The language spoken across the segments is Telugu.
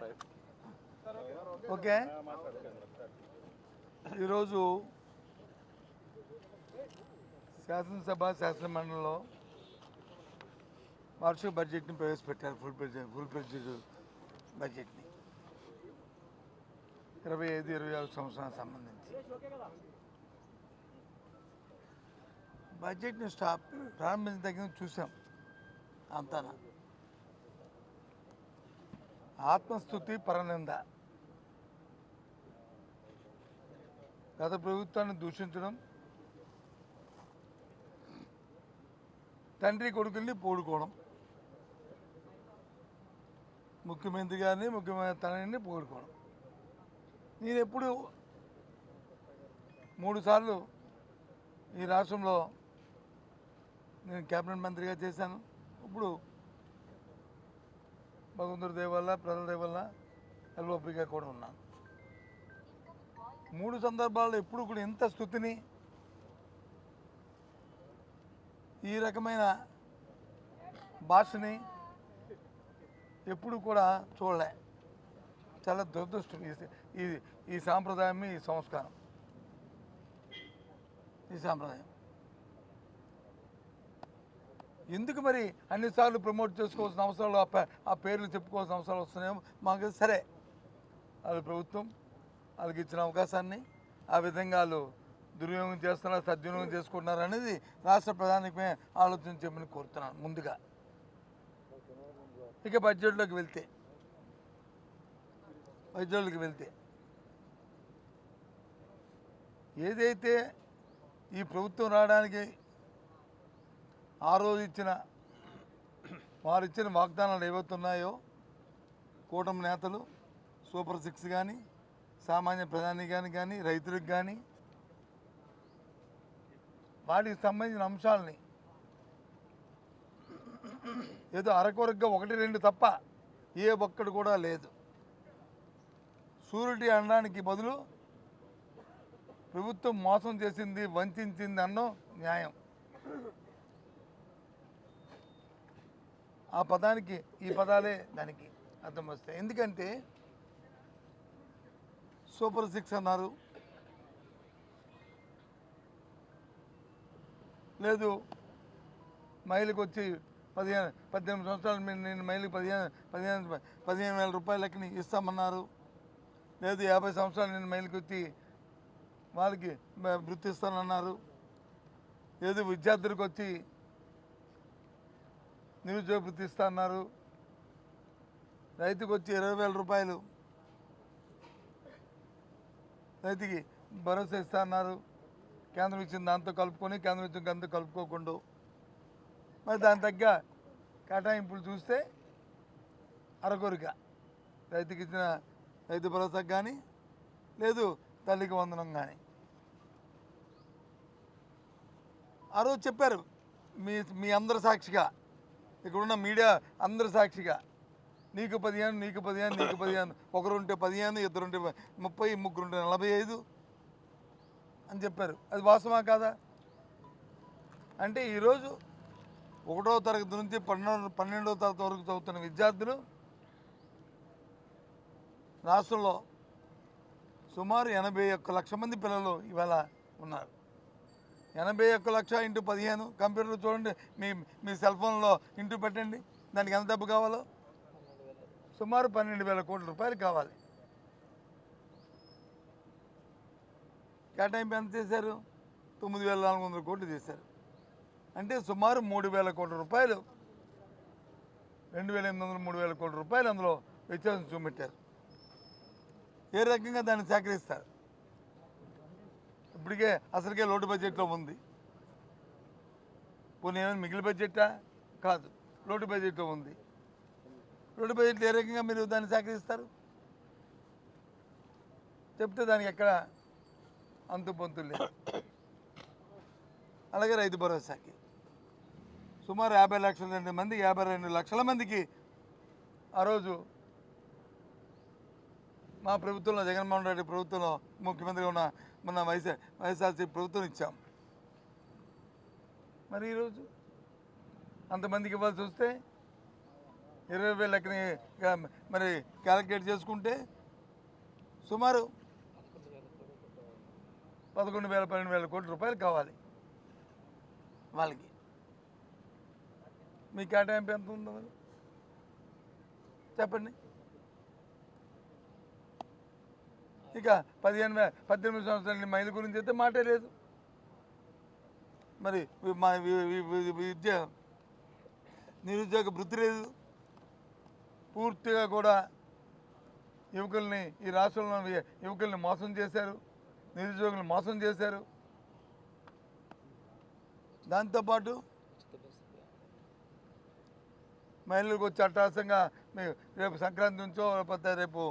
Five okay. ఈరోజు శాసనసభ శాసనమండలిలో వార్షిక బడ్జెట్ని ప్రవేశపెట్టారు ఫుల్ బడ్జెట్ ఫుల్ బడ్జెట్ బడ్జెట్ని. ఇరవై ఐదు ఇరవై ఆరు సంవత్సరాలకు సంబంధించి. బడ్జెట్ని స్టాప్ ప్రారంభించిన దగ్గర నుంచి చూసాం అంతనా. ఆత్మస్థుతి పరనింద. గత ప్రభుత్వాన్ని దూషించడం తండ్రి కొడుకుల్ని పోడుకోవడం ముఖ్యమంత్రి గారిని ముఖ్యమంత్రి తనని పోడుకోవడం. నేను ఎప్పుడు మూడు సార్లు ఈ రాష్ట్రంలో నేను క్యాబినెట్ మంత్రిగా చేశాను. ఇప్పుడు భగవంతుడి దేవల్ల ప్రజల దేవల్ల ఎల్ఓపిగా కూడా ఉన్నాను. మూడు సందర్భాల్లో ఎప్పుడు కూడా ఇంత స్థుతిని ఈ రకమైన భాషని ఎప్పుడు కూడా చూడలే. చాలా దురదృష్టం ఈ ఈ సాంప్రదాయం ఈ సంస్కారం. ఈ సాంప్రదాయం. ఎందుకు మరి అన్నిసార్లు ప్రమోట్ చేసుకోవాల్సిన అవసరాలు ఆ పే- ఆ పేర్లు చెప్పుకోవాల్సిన అవసరాలు వస్తున్నాయో మాకు సరే. వాళ్ళు ప్రభుత్వం వాళ్ళకి ఇచ్చిన అవకాశాన్ని ఆ విధంగా వాళ్ళు దుర్వినియోగం చేస్తున్నారు సద్వినియోగం చేసుకుంటున్నారు అనేది రాష్ట్ర ప్రధానికమే ఆలోచించమని కోరుతున్నాను ముందుగా. ఇక బడ్జెట్లోకి వెళ్తే బడ్జెట్లోకి వెళ్తే ఏదైతే ఈ ప్రభుత్వం రావడానికి ఆ రోజు ఇచ్చిన వారు ఇచ్చిన వాగ్దానాలు ఏవైతున్నాయో కూటమి నేతలు సూపర్ సిక్స్ కానీ సామాన్య ప్రధాని కానీ కానీ రైతులకు కానీ వాటికి సంబంధించిన అంశాలని ఏదో అరకొరగ్గా ఒకటి రెండు తప్ప ఏ ఒక్కడు కూడా లేదు. సూరిటీ అనడానికి బదులు ప్రభుత్వం మోసం చేసింది వంచింది అన్నో న్యాయం. ఆ పదానికి ఈ పదాలే దానికి అర్థం వస్తాయి. ఎందుకంటే సూపర్ సిక్స్ అన్నారు. లేదు మహిళకు వచ్చి పదిహేను పద్దెనిమిది సంవత్సరాలు మీరు నేను మహిళకు పదిహేను పదిహేను పదిహేను వేల రూపాయలకి ఇస్తామన్నారు. లేదు యాభై సంవత్సరాలు నేను మైలుకి వచ్చి వాళ్ళకి వృత్తిస్తానన్నారు. వృత్తి ఇస్తానన్నారు లేదు విద్యార్థులకు వచ్చి న్యూస్ పేపర్ తీస్తా అన్నారు. రైతుకు వచ్చి ఇరవై వేల రూపాయలు. రైతుకి భరోసా ఇస్తా అన్నారు. కేంద్రం ఇచ్చిన దాంతో కలుపుకొని కేంద్రం ఇచ్చిన దాంతో కలుపుకోకుండా. మరి దాని తగ్గ కేటాయింపులు చూస్తే అరకొరిక. రైతుకి ఇచ్చిన రైతు భరోసాకు కానీ లేదు తల్లికి వందనం కానీ ఆ రోజు చెప్పారు మీ మీ అందరి సాక్షిగా. ఇక్కడున్న మీడియా అందరి సాక్షిగా. నీకు పదిహేను నీకు పదిహేను నీకు పదిహేను. ఒకరుంటే పదిహేను ఇద్దరుంటే ముప్పై ముగ్గురుంటే నలభై ఐదు అని చెప్పారు. అది వాస్తవా కాదా? అంటే ఈరోజు ఒకటో తరగతి నుంచి పన్నెండు పన్నెండో తరగతి వరకు చదువుతున్న విద్యార్థులు రాష్ట్రంలో సుమారు ఎనభై ఒక్క లక్ష మంది పిల్లలు ఇవాళ ఉన్నారు. ఎనభై ఒక్క లక్ష ఇంటూ పదిహేను. కంప్యూటర్ చూడండి మీ మీ సెల్ ఫోన్లో ఇంటూ పెట్టండి. దానికి ఎంత డబ్బు కావాలో? సుమారు పన్నెండు వేల కోట్ల రూపాయలు కావాలి. కేటాయింపు ఎంత చేశారు? తొమ్మిది వేల నాలుగు వందల కోట్లు చేశారు. అంటే సుమారు మూడు వేల కోట్ల రూపాయలు. రెండు వేల ఎనిమిది వందల మూడు వేల కోట్ల రూపాయలు అందులో వ్యత్యాసం చూపెట్టారు. ఏ రకంగా దాన్ని సేకరిస్తారు? ఇప్పటికే అసలుకే లోటు బడ్జెట్లో ఉంది. పోనీ ఏమైనా మిగిలిన బడ్జెట్టా కాదు. లోటు బడ్జెట్లో ఉంది. లోటు బడ్జెట్లో ఏ రకంగా మీరు దాన్ని సహకరిస్తారు చెప్తే దానికి ఎక్కడ అంతు పొంతు లేదు. అలాగే రైతు భరోసాకి సుమారు యాభై లక్షల రెండు మంది యాభై రెండు లక్షల మందికి ఆ రోజు మా ప్రభుత్వంలో జగన్మోహన్ రెడ్డి ప్రభుత్వంలో ముఖ్యమంత్రిగా ఉన్న మన వైఎస్ఆర్ వైఎస్ఆర్సీ ప్రభుత్వం ఇచ్చాం. మరి ఈరోజు అంతమందికి ఇవ్వాల్సి వస్తే ఇరవై వేల లెక్కని మరి క్యాలిక్యులేట్ చేసుకుంటే సుమారు పదకొండు వేల పన్నెండు వేల కోట్ల రూపాయలు కావాలి వాళ్ళకి. మీ కేటాయింపు ఎంత ఉందో చెప్పండి. ఇక పదిహేను పద్దెనిమిది సంవత్సరాల మహిళ గురించి అయితే మాటే లేదు. మరి మా విద్య నిరుద్యోగ వృత్తి లేదు. పూర్తిగా కూడా యువకుల్ని ఈ రాష్ట్రంలో యువకుల్ని మోసం చేశారు. నిరుద్యోగులను మోసం చేశారు. దాంతోపాటు మహిళలకు వచ్చి అట్టాసంగా రేపు సంక్రాంతి నుంచో లేకపోతే రేపు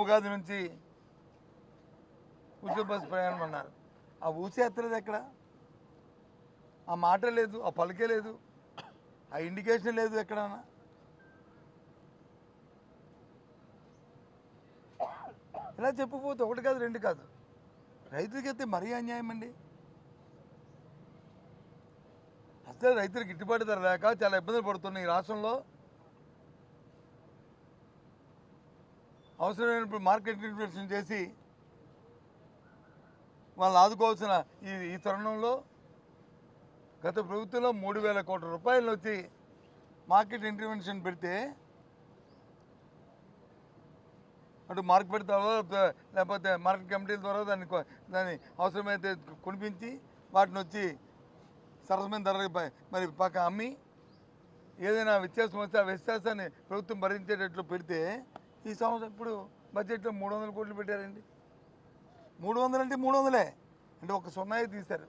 ఉగాది నుంచి ఉచిత బస్సు ప్రయాణం అన్నారు. ఆ ఊసే ఎత్తలేదు ఎక్కడ? ఆ మాట లేదు ఆ పలికే లేదు ఆ ఇండికేషన్ లేదు ఎక్కడన్నా? ఇలా చెప్పిపోతే ఒకటి కాదు రెండు కాదు. రైతులకి అయితే మరీ అన్యాయం అండి. అసలు రైతులకు గిట్టుబాటు ధర లేక చాలా ఇబ్బందులు పడుతున్నాయి ఈ రాష్ట్రంలో. అవసరమైనప్పుడు మార్కెట్ ఇన్వెస్టింగ్ చేసి వాళ్ళని ఆదుకోవాల్సిన ఈ ఈ తరుణంలో గత ప్రభుత్వంలో మూడు వేల కోట్ల రూపాయలు వచ్చి మార్కెట్ ఇంటర్వెన్షన్ పెడితే అటు మార్కెట్ ద్వారా లేకపోతే మార్కెట్ కమిటీల ద్వారా దాన్ని దాన్ని అవసరమైతే కొనిపించి వాటిని వచ్చి సరసమైన ధరలకు మరి పక్క అమ్మి ఏదైనా వ్యత్యాసం వస్తే ఆ వ్యత్యాసాన్ని ప్రభుత్వం భరించేటట్లు పెడితే ఈ సంవత్సరం ఇప్పుడు బడ్జెట్లో మూడు వందల కోట్లు పెట్టారండి. మూడు వందలు అంటే మూడు వందలే. అంటే ఒక సున్నాయి తీశారు.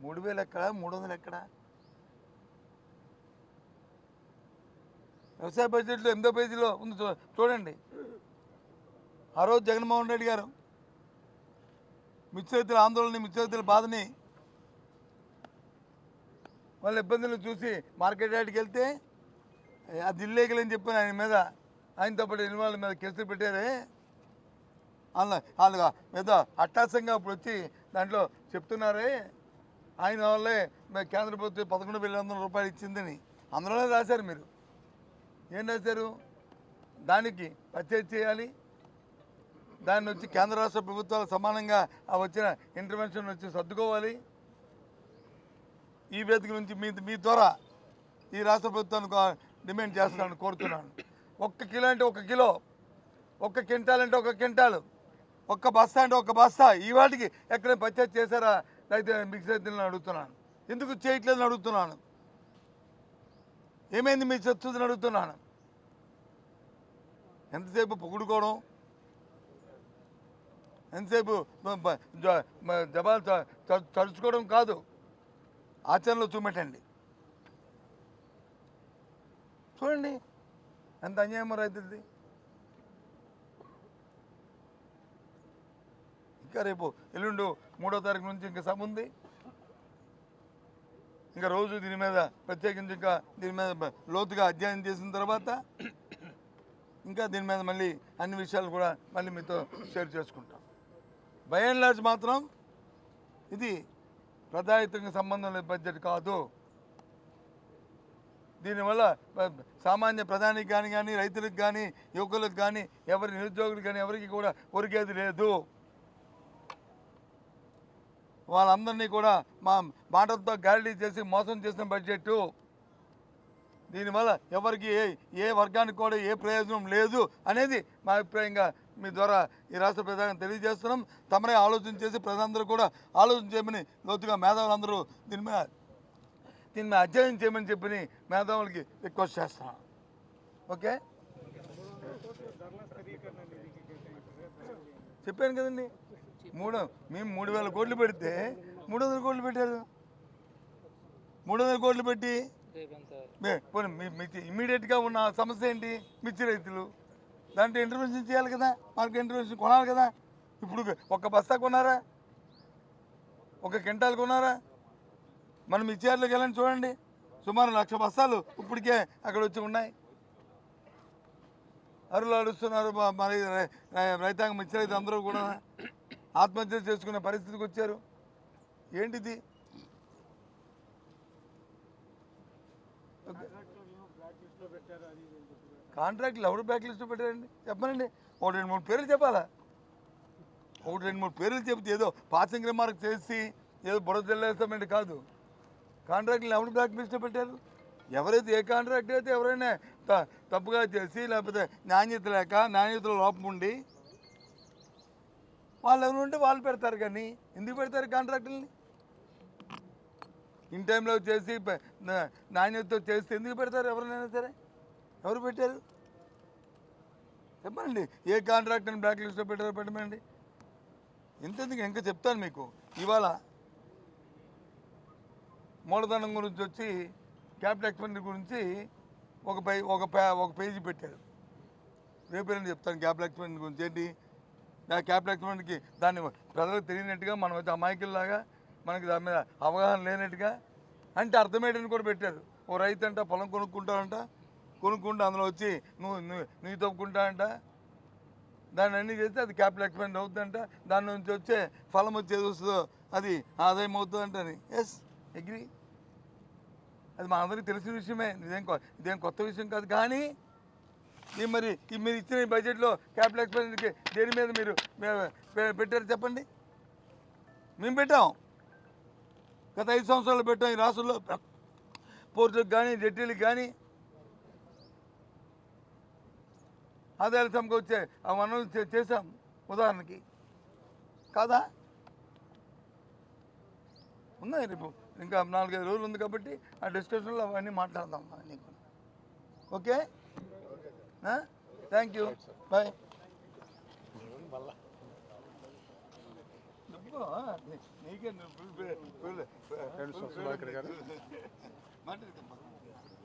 మూడు వేలు ఎక్కడ? మూడు వందలు ఎక్కడ? వ్యవసాయ బడ్జెట్లో ఎనిమిదో పేజీలో ఉంది. చూ- చూడండి. ఆ రోజు జగన్మోహన్ రెడ్డి గారు మిర్చి ఆందోళన మిర్చి బాధని వాళ్ళ ఇబ్బందులు చూసి మార్కెట్ యార్డ్కి వెళ్తే అది ఇల్లీగల్ అని చెప్పి ఆయన మీద ఆయనతో పాటు ఇల్లు మీద కేసులు పెట్టారే. వాళ్ళ వాళ్ళు మీద అట్టాసంగా ఇప్పుడు వచ్చి దాంట్లో చెప్తున్నారే ఆయన వాళ్ళే కేంద్ర ప్రభుత్వం పదకొండు వేల వందల రూపాయలు ఇచ్చిందని. అందులోనే రాశారు మీరు. ఏం రాశారు? దానికి పర్చేజ్ చేయాలి. దాన్ని వచ్చి కేంద్ర రాష్ట్ర ప్రభుత్వాలు సమానంగా ఆ వచ్చిన ఇంటర్వెన్షన్ వచ్చి సర్దుకోవాలి. ఈ వేదిక నుంచి మీ మీ ద్వారా ఈ రాష్ట్ర ప్రభుత్వానికి డిమాండ్ చేస్తాను కోరుతున్నాను. ఒక్క కిలో అంటే ఒక కిలో ఒక్క క్వింటాల్ అంటే ఒక క్వింటాల్ ఒక్క బస్తా అంటే ఒక బస్తా. ఈ వాటికి ఎక్కడ పర్చేజ్ చేశారా? రైతు మిక్స్ రైతులను అడుగుతున్నాను. ఎందుకు చేయట్లేదని అడుగుతున్నాను. ఏమైంది మీ చచ్చుదని అడుగుతున్నాను. ఎంతసేపు పొగుడుకోవడం? ఎంతసేపు జ- జబాలు తడుచుకోవడం కాదు. ఆచరణలో చూపెట్టండి. చూడండి. ఎంత అన్యాయమో రైతులది ఇంకా రేపు ఎల్లుండు మూడో తారీఖు నుంచి ఇంకా సభ ఉంది. ఇంకా రోజు దీని మీద ప్రత్యేకించి ఇంకా దీని మీద లోతుగా అధ్యయనం చేసిన తర్వాత ఇంకా దీని మీద మళ్ళీ అన్ని విషయాలు కూడా మళ్ళీ మీతో షేర్ చేసుకుంటాం. బై అండ్ లార్జ్ మాత్రం ఇది ప్రధానితంగా సంబంధం లేని బడ్జెట్ కాదు. దీనివల్ల సామాన్య ప్రధానికి కానీ కానీ రైతులకు కానీ యువకులకు కానీ ఎవరి నిరుద్యోగులకు కానీ ఎవరికి కూడా ఒరిగేది లేదు. వాళ్ళందరినీ కూడా మా మాటలతో గ్యారంటీ చేసి మోసం చేసిన బడ్జెట్. దీనివల్ల ఎవరికి ఏ ఏ వర్గానికి కూడా ఏ ప్రయోజనం లేదు అనేది మా అభిప్రాయంగా మీ ద్వారా ఈ రాష్ట్ర ప్రధాని తెలియజేస్తున్నాం. తమరే ఆలోచన చేసి ప్రజలందరూ కూడా ఆలోచన చేయమని లోతుగా మేధావులందరూ దీని మీద దీన్ని అధ్యయనం చేయమని చెప్పి మేధావులకి రిక్వెస్ట్ చేస్తున్నాను ఓకే? చెప్పాను కదండి. మూడు మేము మూడు వేల కోట్లు పెడితే మూడు వందల కోట్లు పెట్టారు. మూడు వందల కోట్లు పెట్టి మీ ఇమీడియట్గా ఉన్న సమస్య ఏంటి? మిర్చి రైతులు. దాంట్లో ఇంటర్వెన్షన్ చేయాలి కదా? మాకు ఇంటర్వెన్షన్ కొనాలి కదా? ఇప్పుడు ఒక బస్తా కొన్నారా? ఒక క్వింటాల్ కొన్నారా? మనం ఇచ్చేర్లకు వెళ్ళండి చూడండి. సుమారు లక్ష బస్తాలు ఇప్పటికే అక్కడ వచ్చి ఉన్నాయి. అరులు అడుస్తున్నారు మరి రైతాంగం ఇచ్చిన రైతు అందరూ కూడా ఆత్మహత్య చేసుకునే పరిస్థితికి వచ్చారు. ఏంటిది? కాంట్రాక్ట్లు ఎవరు బ్యాక్ లిస్ట్ పెట్టారండి? చెప్పనండి. ఒకటి రెండు మూడు పేర్లు చెప్పాలా? ఒకటి రెండు మూడు పేర్లు చెప్తే ఏదో పాసింగ్ రిమార్క్ చేసి ఏదో బుడ చెల్లేస్తామండి కాదు. కాంట్రాక్ట్లు ఎవరు బ్లాక్ లిస్ట్ పెట్టారు? ఎవరైతే ఏ కాంట్రాక్ట్ అయితే ఎవరైనా త- తప్పుగా చేసి లేకపోతే నాణ్యత లేక నాణ్యతలో లోపం ఉండి వాళ్ళు ఎవరు ఉంటే వాళ్ళు పెడతారు కానీ ఎందుకు పెడతారు కాంట్రాక్టుల్ని? ఇన్ టైంలో చేసి నాణ్యతతో చేస్తే ఎందుకు పెడతారు ఎవరైనా సరే? ఎవరు పెట్టారు? చెప్పండి ఏ కాంట్రాక్ట్ అని బ్లాక్ లిస్ట్లో పెట్టారో పెట్టమండి. ఇంతెందుకు? ఇంకా చెప్తాను మీకు. ఇవాళ మూలధనం గురించి వచ్చి క్యాపిటల్ ఎక్స్పెండిచర్ గురించి ఒక పై ఒక పే ఒక పేజీ పెట్టారు. రేపేనని చెప్తాను క్యాపిటల్ ఎక్స్పెండిచర్ గురించి? ఏంటి? ఆ క్యాపిటల్ ఎక్స్పెండిచర్కి దాన్ని ప్రజలకు తెలియనట్టుగా మనం అయితే అమాయకుల్లాగా మనకి దాని మీద అవగాహన లేనట్టుగా అంటే అర్థమయ్యేటని కూడా పెట్టారు. ఓ రైతు అంట పొలం కొనుక్కుంటాడంట కొనుక్కుంటే అందులో వచ్చి నువ్వు నువ్వు నువ్వు దాన్ని అన్నీ చేస్తే అది క్యాపిటల్ ఎక్స్పెండ్ అవుతుందంట. దాని నుంచి వచ్చే ఫలం వచ్చేది వస్తుందో అది ఆదాయం అవుతుందంట అని. ఎస్ ఎగ్రీ అది మా అందరికీ తెలిసిన విషయమే. ఇదేం ఇదేం కొత్త విషయం కాదు. కానీ ఈ మరి మీరు ఇచ్చిన ఈ బడ్జెట్లో క్యాపిటల్ ఎక్స్పెండిచర్కి దేని మీద మీరు పెట్టారు చెప్పండి? మేము పెట్టాం. గత ఐదు సంవత్సరాలు పెట్టాం. ఈ రాష్ట్రంలో పోర్టులకు కానీ జట్టీలకు కానీ. ఆదాయాలు సమకూర్చే ఆ వనరులు చే- ఉదాహరణకి. కాదా? ఉన్నాయి. రేపు ఇంకా నాలుగైదు రోజులు ఉంది కాబట్టి ఆ డిస్కషన్లో అవన్నీ మాట్లాడదాం అవన్నీ కూడా. ఓకే? థ్యాంక్ యూ బాయ్ నీకే